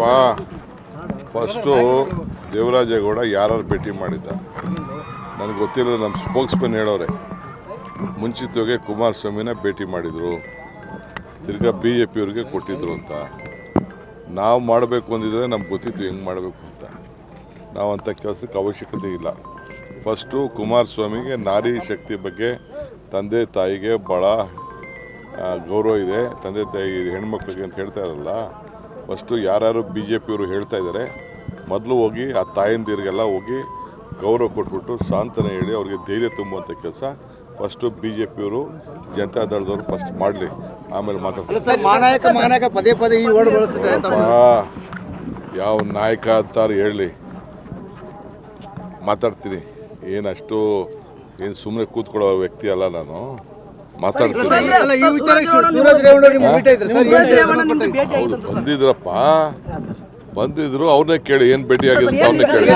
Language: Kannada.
ನೋಡಪ್ಪ ಫಸ್ಟು ದೇವರಾಜೇಗೌಡ ಯಾರು ಭೇಟಿ ಮಾಡಿದ್ದ? ನನಗೆ ಗೊತ್ತಿಲ್ಲ ನಮ್ಮ ಸ್ಪೋಕ್ಸ್ಮನ್ ಹೇಳೋರೆ. ಮುಂಚಿತವಾಗಿ ಕುಮಾರಸ್ವಾಮಿನ ಭೇಟಿ ಮಾಡಿದರು. ತಿರ್ಗಾ ಬಿ ಜೆ ಪಿಯವ್ರಿಗೆ ಕೊಟ್ಟಿದ್ರು ಅಂತ. ನಾವು ಮಾಡಬೇಕು ಅಂದಿದ್ರೆ ನಮ್ಗೆ ಗೊತ್ತಿತ್ತು ಹೆಂಗೆ ಮಾಡಬೇಕು ಅಂತ. ನಾವು ಅಂಥ ಕೆಲಸಕ್ಕೆ ಅವಶ್ಯಕತೆ ಇಲ್ಲ. ಫಸ್ಟು ಕುಮಾರಸ್ವಾಮಿಗೆ ನಾರಿ ಶಕ್ತಿ ಬಗ್ಗೆ ತಂದೆ ತಾಯಿಗೆ ಭಾಳ ಗೌರವ ಇದೆ. ತಂದೆ ತಾಯಿ ಹೆಣ್ಮಕ್ಳಿಗೆ ಅಂತ ಹೇಳ್ತಾ ಇರಲ್ಲ. ಫಸ್ಟು ಯಾರ್ಯಾರು ಬಿ ಜೆ ಪಿಯವರು ಹೇಳ್ತಾ ಇದ್ದಾರೆ ಮೊದಲು ಹೋಗಿ ಆ ತಾಯಂದಿರಿಗೆಲ್ಲ ಹೋಗಿ ಗೌರವ ಕೊಟ್ಬಿಟ್ಟು ಸಾಂತ್ವನ ಹೇಳಿ ಅವ್ರಿಗೆ ಧೈರ್ಯ ತುಂಬುವಂಥ ಕೆಲಸ ಫಸ್ಟು ಬಿ ಜೆ ಪಿಯವರು ಜನತಾ ದಳದವರು ಫಸ್ಟ್ ಮಾಡಲಿ. ಆಮೇಲೆ ಮಾತಾಡ್ತಾರೆ ಪದೇ ಪದೇ ಈ ಯಾವ ನಾಯಕ ಅಂತಾರೆ ಹೇಳಲಿ ಮಾತಾಡ್ತೀನಿ. ಏನಷ್ಟು ಏನು ಸುಮ್ಮನೆ ಕೂತ್ಕೊಳ್ಳೋ ವ್ಯಕ್ತಿ ಅಲ್ಲ ನಾನು. ಬಂದಿದ್ರಪ್ಪ ಬಂದಿದ್ರು ಅವ್ರನ್ನೇ ಕೇಳಿ ಏನು ಭೇಟಿ ಆಗಿದೆ ಅಂತ ಅವ್ರನ್ನೇ ಕೇಳಿ?